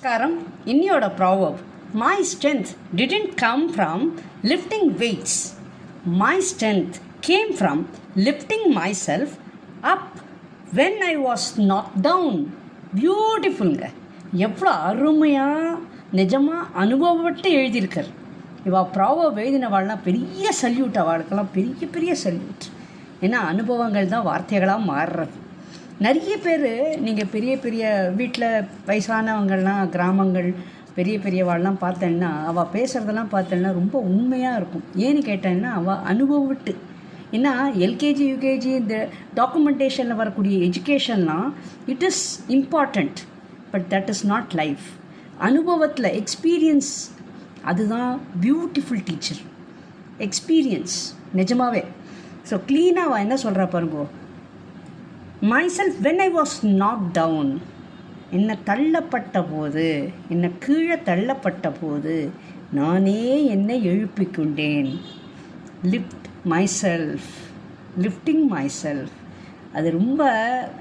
நமஸ்காரம். இன்னியோட proud of my strength didn't come from lifting weights my strength came from lifting myself up when I was knocked down பியூட்டிஃபுல்ங்க எவ்வளோ அருமையாக நிஜமாக அனுபவப்பட்டு எழுதியிருக்கார். இவா proverb எழுதினவாள்லாம் பெரிய salute அவளுக்கெல்லாம் பெரிய பெரிய சல்யூட் ஏன்னா அனுபவங்கள் தான் வார்த்தைகளாக மாறுறது. நிறைய பேர் நீங்கள் பெரிய பெரிய வீட்டில் வயசானவங்கள்லாம் கிராமங்கள் பெரிய பெரியவாள்லாம் பார்த்தேன்னா அவள் பேசுகிறதெல்லாம் பார்த்தேன்னா ரொம்ப உண்மையாக இருக்கும். ஏன்னு கேட்டேன்னா அவள் அனுபவிட்டு ஏன்னா எல்கேஜி யூகேஜி இந்த டாக்குமெண்டேஷனில் வரக்கூடிய எஜுகேஷன்லாம் it is important but that is not life அனுபவத்தில் எக்ஸ்பீரியன்ஸ் அதுதான் பியூட்டிஃபுல் டீச்சர் எக்ஸ்பீரியன்ஸ் நிஜமாவே. ஸோ க்ளீனாக வா என்ன சொல்கிறா பாருங்கோ? Myself when I was knocked down என்னை தள்ளப்பட்ட போது என்னை கீழே தள்ளப்பட்ட போது நானே என்னை எழுப்பிக் கொண்டேன். Lift myself lifting myself அது ரொம்ப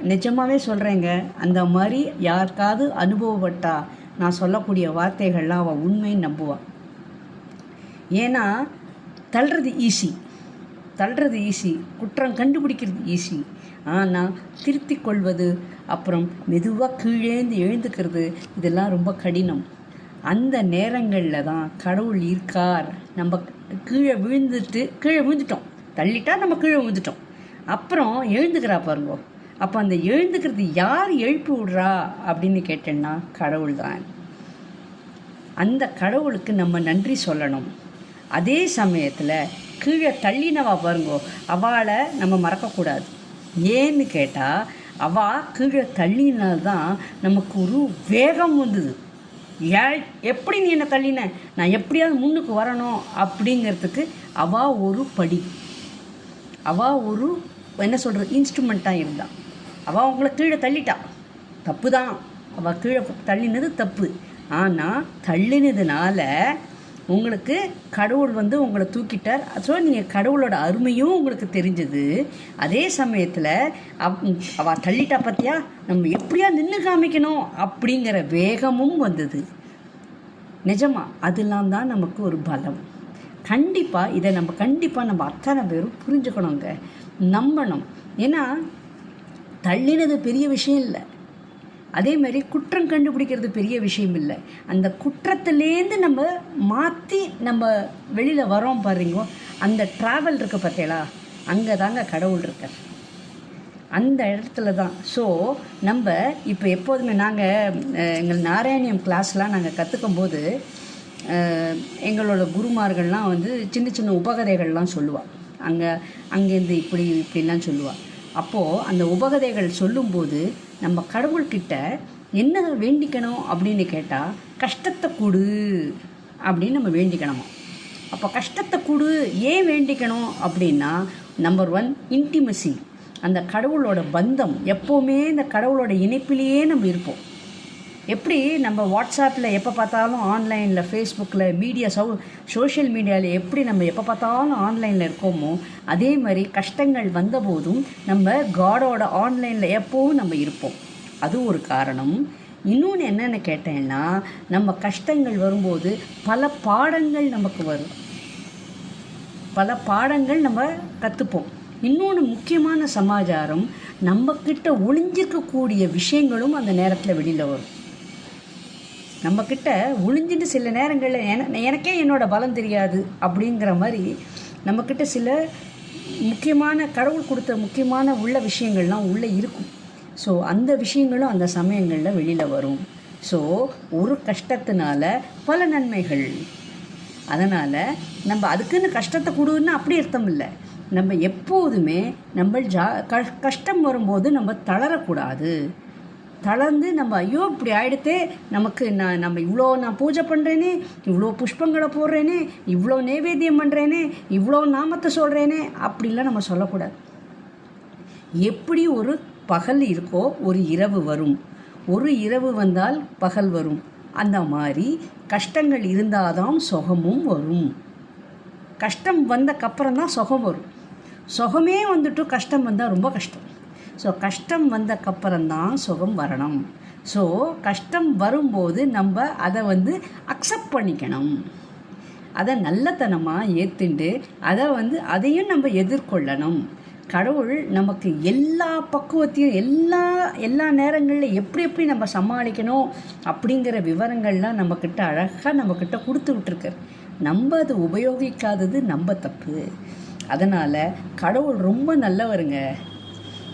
நிஜமாகவே சொல்கிறேங்க அந்த மாதிரி யாருக்காவது அனுபவப்பட்டா நான் சொல்லக்கூடிய வார்த்தைகள்லாம் அவள் உண்மைன்னு நம்புவாள் ஏன்னா தள்ளுறது ஈஸி தள்ளுறது ஈஸி குற்றம் கண்டுபிடிக்கிறது ஈஸி ஆனால் திருத்தி கொள்வது அப்புறம் மெதுவாக கீழேந்து எழுந்துக்கிறது இதெல்லாம் ரொம்ப கடினம். அந்த நேரங்களில் தான் கடவுள் இருக்கார். நம்ம கீழே விழுந்துட்டு கீழே விழுந்துட்டோம். தள்ளிட்டா நம்ம கீழே விழுந்துட்டோம். அப்புறம் எழுந்துக்கிறா பாருங்க. அப்போ அந்த எழுந்துக்கிறது யார் எழுப்பி விடுறா அப்படின்னு கேட்டேன்னா கடவுள் தான். அந்த கடவுளுக்கு நம்ம நன்றி சொல்லணும். அதே சமயத்தில் கீழே தள்ளினவா பாருங்கோ அவளை நம்ம மறக்கக்கூடாது. ஏன்னு கேட்டால் அவள் கீழே தள்ளினால்தான் நமக்கு ஒரு வேகம் வந்தது. ஏ எப்படி நீ என்னை தள்ளின? நான் எப்படியாவது முன்னுக்கு வரணும் அப்படிங்கிறதுக்கு அவள் ஒரு படி. அவள் ஒரு என்ன சொல்கிறது இன்ஸ்ட்ருமெண்ட்டாக இருந்தாள் அவள் உங்களை கீழே தள்ளிட்டா. தப்பு தான் அவள் கீழே தள்ளினது தப்பு. ஆனால் தள்ளினதுனால உங்களுக்கு கடவுள் வந்து உங்களை தூக்கிட்டார். ஸோ நீங்கள் கடவுளோட அருமையும் உங்களுக்கு தெரிஞ்சது. அதே சமயத்தில் அவ் அவள் தள்ளிட்டா பார்த்தியா நம்ம எப்படியா நின்று காமிக்கணும் அப்படிங்கிற வேகமும் வந்தது. நிஜமா அதெல்லாம் தான் நமக்கு ஒரு பலம். கண்டிப்பாக இதை நம்ம கண்டிப்பாக நம்ம அத்தனை பேரும் புரிஞ்சுக்கணுங்க. நம்பணும். ஏன்னா தள்ளினது பெரிய விஷயம் இல்லை. அதே மாதிரி குற்றம் கண்டுபிடிக்கிறது பெரிய விஷயம் இல்லை. அந்த குற்றத்துலேருந்து நம்ம மாற்றி நம்ம வெளியில் வரோம் பாருங்க அந்த ட்ராவல் இருக்குது பார்த்தீங்களா அங்கே தாங்க கடவுள் இருக்கார். அந்த இடத்துல தான். ஸோ நம்ம இப்போ எப்போதுமே நாங்கள் எங்கள் நாராயணியம் கிளாஸ்லாம் நாங்கள் கற்றுக்கும் போது எங்களோட குருமார்கள்லாம் வந்து சின்ன சின்ன உபகதைகள்லாம் சொல்லுவாள் அங்கே அங்கேருந்து இப்படி இப்படிலாம் சொல்லுவாள் அப்போது அந்த உபகதைகள் சொல்லும்போது நம்ம கடவுள்கிட்ட என்ன வேண்டிக்கணும் அப்படின்னு கேட்டால் கஷ்டத்தை கொடு அப்படின்னு நம்ம வேண்டிக்கணுமா? அப்போ கஷ்டத்தை கொடு ஏன் வேண்டிக்கணும் அப்படின்னா நம்பர் ஒன் இன்டிமசி அந்த கடவுளோட பந்தம் எப்போவுமே இந்த கடவுளோட இணைப்பிலேயே நம்ம இருப்போம். எப்படி நம்ம வாட்ஸ்அப்பில் எப்போ பார்த்தாலும் ஆன்லைனில் ஃபேஸ்புக்கில் மீடியா சௌ சோஷியல் மீடியாவில் எப்படி நம்ம எப்போ பார்த்தாலும் ஆன்லைனில் இருக்கோமோ அதே மாதிரி கஷ்டங்கள் வந்தபோதும் நம்ம காடோட ஆன்லைனில் எப்போவும் நம்ம இருப்போம். அது ஒரு காரணம். இன்னொன்று என்னென்னு கேட்டேன்னா நம்ம கஷ்டங்கள் வரும்போது பல பாடங்கள் நமக்கு வரும். பல பாடங்கள் நம்ம கற்றுப்போம் இன்னொன்று முக்கியமான சமாச்சாரம் நம்மக்கிட்ட ஒளிஞ்சிக்கக்கூடிய விஷயங்களும் அந்த நேரத்தில் வெளியில் வரும். நம்மக்கிட்ட ஒளிஞ்சிட்டு சில நேரங்களில் என எனக்கே என்னோடய பலம் தெரியாது அப்படிங்கிற மாதிரி நம்மக்கிட்ட சில முக்கியமான கடவுள் கொடுத்த முக்கியமான உள்ள விஷயங்கள்லாம் உள்ளே இருக்கும். ஸோ அந்த விஷயங்களும் அந்த சமயங்களில் வெளியில் வரும். ஸோ ஒரு கஷ்டத்தினால பல நன்மைகள். அதனால் நம்ம அதுக்குன்னு கஷ்டத்தை கொடுன்னு அப்படி அர்த்தம் இல்லை. நம்ம எப்போதுமே நம்ம ஜா க கஷ்டம் வரும்போது நம்ம தளரக்கூடாது. தளர்ந்து நம்ம ஐயோ இப்படி ஆகிடுத்தே நமக்கு நான் நம்ம இவ்வளோ நான் பூஜை பண்ணுறேனே இவ்வளோ புஷ்பங்களை போடுறேனே இவ்வளோ நைவேத்தியம் பண்ணுறேனே இவ்வளோ நாமத்தை சொல்கிறேனே அப்படிலாம் நம்ம சொல்லக்கூடாது. எப்படி ஒரு பகல் இருக்கோ ஒரு இரவு வரும். ஒரு இரவு வந்தால் பகல் வரும். அந்த மாதிரி கஷ்டங்கள் இருந்தாதான் சுகமும் வரும். கஷ்டம் வந்தக்கப்புறம் தான் சுகம் வரும். சுகமே வந்துட்டு கஷ்டம் வந்தால் ரொம்ப கஷ்டம். ஸோ கஷ்டம் வந்தக்கப்புறம்தான் சுகம் வரணும். ஸோ கஷ்டம் வரும்போது நம்ம அதை வந்து அக்செப்ட் பண்ணிக்கணும். அதை நல்லத்தனமாக ஏற்றுண்டு அதை வந்து அதையும் நம்ம எதிர்கொள்ளணும். கடவுள் நமக்கு எல்லா பக்குவத்தையும் எல்லா எல்லா நேரங்களில் எப்படி எப்படி நம்ம சமாளிக்கணும் அப்படிங்கிற விவரங்கள்லாம் நம்மக்கிட்ட அழகாக நம்மக்கிட்ட கொடுத்து விட்டுருக்கார் நம்ம அது உபயோகிக்காதது நம்ம தப்பு. அதனால் கடவுள் ரொம்ப நல்லவருங்க.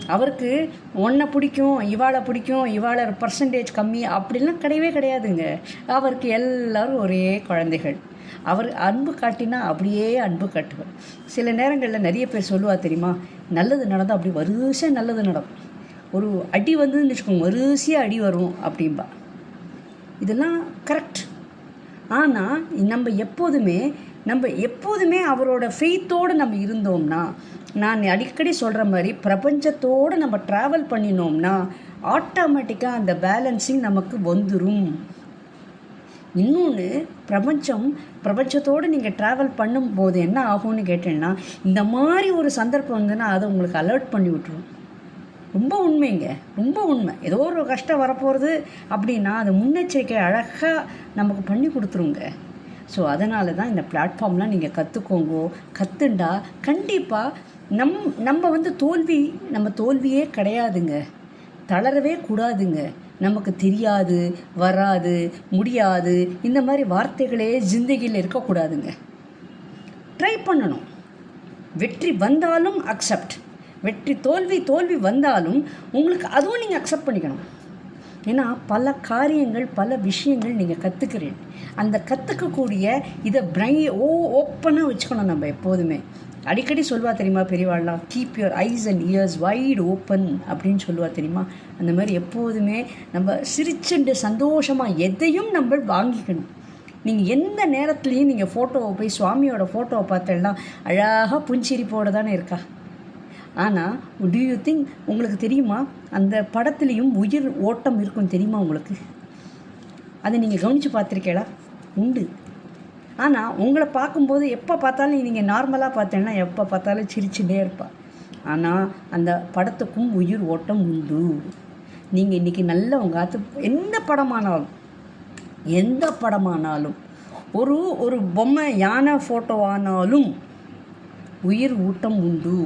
அவருக்கு ஒன்றை பிடிக்கும் இவாளை பிடிக்கும் இவாளை பர்சன்டேஜ் கம்மி அப்படிலாம் கிடையவே கிடையாதுங்க. அவருக்கு எல்லாரும் ஒரே குழந்தைகள். அவர் அன்பு காட்டினா அப்படியே அன்பு காட்டுவார். சில நேரங்களில் நிறைய பேர் சொல்லுவா தெரியுமா? நல்லது நடந்தால் அப்படி வரிசையாக நல்லது நடக்கும். ஒரு அடி வந்ததுன்னு வச்சுக்கோங்க வரிசையாக அடி வரும் அப்படின்பா இதெல்லாம் கரெக்ட் ஆனால் நம்ம எப்போதுமே நம்ம எப்போதுமே அவரோட ஃபெய்த்தோடு நம்ம இருந்தோம்னா நான் அடிக்கடி சொல்கிற மாதிரி பிரபஞ்சத்தோடு நம்ம ட்ராவல் பண்ணினோம்னா ஆட்டோமேட்டிக்காக அந்த பேலன்சிங் நமக்கு வந்துடும் இன்னொன்று பிரபஞ்சம் பிரபஞ்சத்தோடு நீங்கள் ட்ராவல் பண்ணும்போது என்ன ஆகும்னு கேட்டேன்னா இந்த மாதிரி ஒரு சந்தர்ப்பம் வந்துன்னா அதை உங்களுக்கு அலர்ட் பண்ணி விட்ருவோம் ரொம்ப உண்மைங்க. ரொம்ப உண்மை. ஏதோ ஒரு கஷ்டம் வரப்போகிறது அப்படின்னா அது முன்னெச்சரிக்கை அழகாக நமக்கு பண்ணி கொடுத்துருங்க. ஸோ அதனால தான் இந்த பிளாட்ஃபார்ம்லாம் நீங்கள் கற்றுக்கோங்கோ கற்றுண்டா கண்டிப்பாக நம் நம்ம வந்து தோல்வி நம்ம தோல்வியே கிடையாதுங்க. தளரவே கூடாதுங்க. நமக்கு தெரியாது வராது முடியாது. இந்த மாதிரி வார்த்தைகளே ஜிந்தகியில் இருக்கக்கூடாதுங்க. ட்ரை பண்ணணும். வெற்றி வந்தாலும் அக்செப்ட் வெற்றி தோல்வி தோல்வி வந்தாலும் உங்களுக்கு அதுவும் நீங்கள் அக்செப்ட் பண்ணிக்கணும். ஏன்னா பல காரியங்கள் பல விஷயங்கள் நீங்கள் கற்றுக்கிறீங்க அந்த கற்றுக்கக்கூடிய இதை பிரை ஓ ஓப்பனாக வச்சுக்கணும் நம்ம எப்போதுமே. அடிக்கடி சொல்வா தெரியுமா பெரியவாள்லாம் keep your eyes and ears wide open அப்படின்னு சொல்லுவா தெரியுமா? அந்த மாதிரி எப்போதுமே நம்ம சிரிச்சுண்டு சந்தோஷமாக எதையும் நம்ம வாங்கிக்கணும். நீங்கள் எந்த நேரத்துலையும் நீங்கள் ஃபோட்டோவை போய் சுவாமியோட ஃபோட்டோவை பார்த்தேன்னா அழகாக புஞ்சிரிப்போடு தானே இருக்கா? ஆனால் டூ யூ திங்க் உங்களுக்கு தெரியுமா? அந்த படத்துலேயும் உயிர் ஓட்டம் இருக்கும் தெரியுமா உங்களுக்கு? அதை நீங்கள் கவனித்து பார்த்துருக்கேளா உண்டு. ஆனால் உங்களை பார்க்கும்போது எப்போ பார்த்தாலும் நீங்கள் நார்மலாக பார்த்தேன்னா எப்போ பார்த்தாலும் சிரிச்சுட்டே இருப்பாள் ஆனால் அந்த படத்துக்கும் உயிர் ஓட்டம் உண்டு. நீங்கள் இன்றைக்கி நல்ல உங்கள் ஆத்து எந்த படமானாலும் எந்த படமானாலும் ஒரு ஒரு பொம்மை யானை ஃபோட்டோவானாலும் உயிர் ஊட்டம் உண்டு.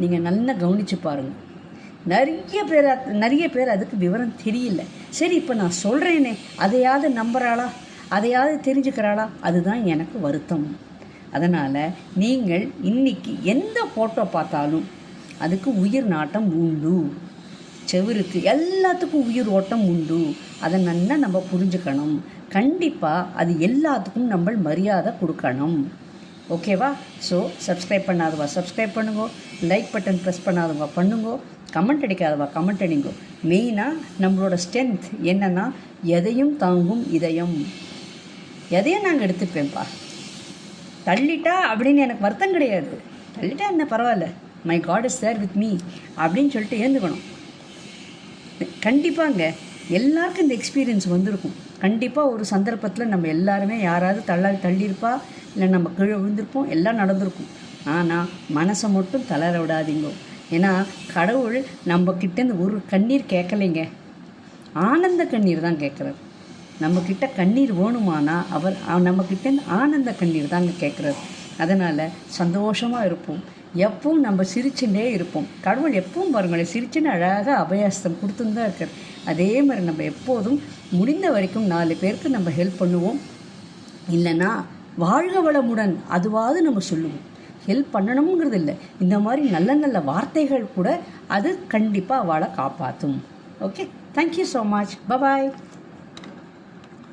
நீங்கள் நல்லா கவனித்து பாருங்கள் நிறைய பேர் நிறைய பேர் அதுக்கு விவரம் தெரியல. சரி இப்போ நான் சொல்கிறேனே அதையாவது நம்புகிறாளா அதையாவது தெரிஞ்சுக்கிறாளா? அதுதான் எனக்கு வருத்தம். அதனால் நீங்கள் இன்னைக்கு எந்த ஃபோட்டோ பார்த்தாலும் அதுக்கு உயிர் நாட்டம் உண்டு. செவருக்கு எல்லாத்துக்கும் உயிர் ஓட்டம் உண்டு. அதை நல்லா நம்ம புரிஞ்சுக்கணும். கண்டிப்பாக அது எல்லாத்துக்கும் நம்ம மரியாதை கொடுக்கணும். ஓகேவா ஸோ சப்ஸ்கிரைப் பண்ணாதவா சப்ஸ்கிரைப் பண்ணுங்க. லைக் பட்டன் ப்ரெஸ் பண்ணாதவங்க பண்ணுங்க. கமெண்ட் அடிக்காதவா கமெண்ட் அடிங்கோ. மெயினாக நம்மளோட ஸ்ட்ரென்த் என்னென்னா எதையும் தாங்கும் இதயம். எதையும் நாங்கள் எடுத்துப்பேன்ப்பா. தள்ளிட்டா அப்படின்னு எனக்கு வருத்தம் கிடையாது. தள்ளிட்டா என்ன பரவாயில்ல. My God is there with me அப்படின்னு சொல்லிட்டு ஏந்துக்கணும். கண்டிப்பாங்க எல்லாருக்கும் இந்த எக்ஸ்பீரியன்ஸ் வந்திருக்கும். கண்டிப்பாக ஒரு சந்தர்ப்பத்தில் நம்ம எல்லாருமே யாராவது தள்ள தள்ளியிருப்பா இல்லை நம்ம கீழே விழுந்திருப்போம் எல்லாம் நடந்திருக்கும். ஆனால் மனசை மட்டும் தளர விடாதீங்க. ஏன்னா கடவுள் நம்ம கிட்டேருந்து ஒரு கண்ணீர் கேட்கலைங்க ஆனந்த கண்ணீர் தான் கேட்குறாரு நம்மக்கிட்ட கண்ணீர் வேணுமானா அவர் நம்மக்கிட்ட ஆனந்த கண்ணீர் தாங்க கேட்குறாரு அதனால் சந்தோஷமாக இருப்போம். எப்பவும் நம்ம சிரிச்சுட்டே இருப்போம். கடவுள் எப்பவும் பாருங்களேன் சிரிச்சுன்னு அழகாக அபயாஸ்தம் கொடுத்துன்னு தான் இருக்கார். அதே மாதிரி நம்ம எப்போதும் முடிந்த வரைக்கும் நாலு பேருக்கு நம்ம ஹெல்ப் பண்ணுவோம். இல்லைன்னா வாழ்க வளமுடன் அதுவாவது நம்ம சொல்லுவோம். ஹெல்ப் பண்ணணுங்கிறது இல்லை. இந்த மாதிரி நல்ல நல்ல வார்த்தைகள் கூட அது கண்டிப்பாக அவளை காப்பாற்றும் okay thank you so much bye bye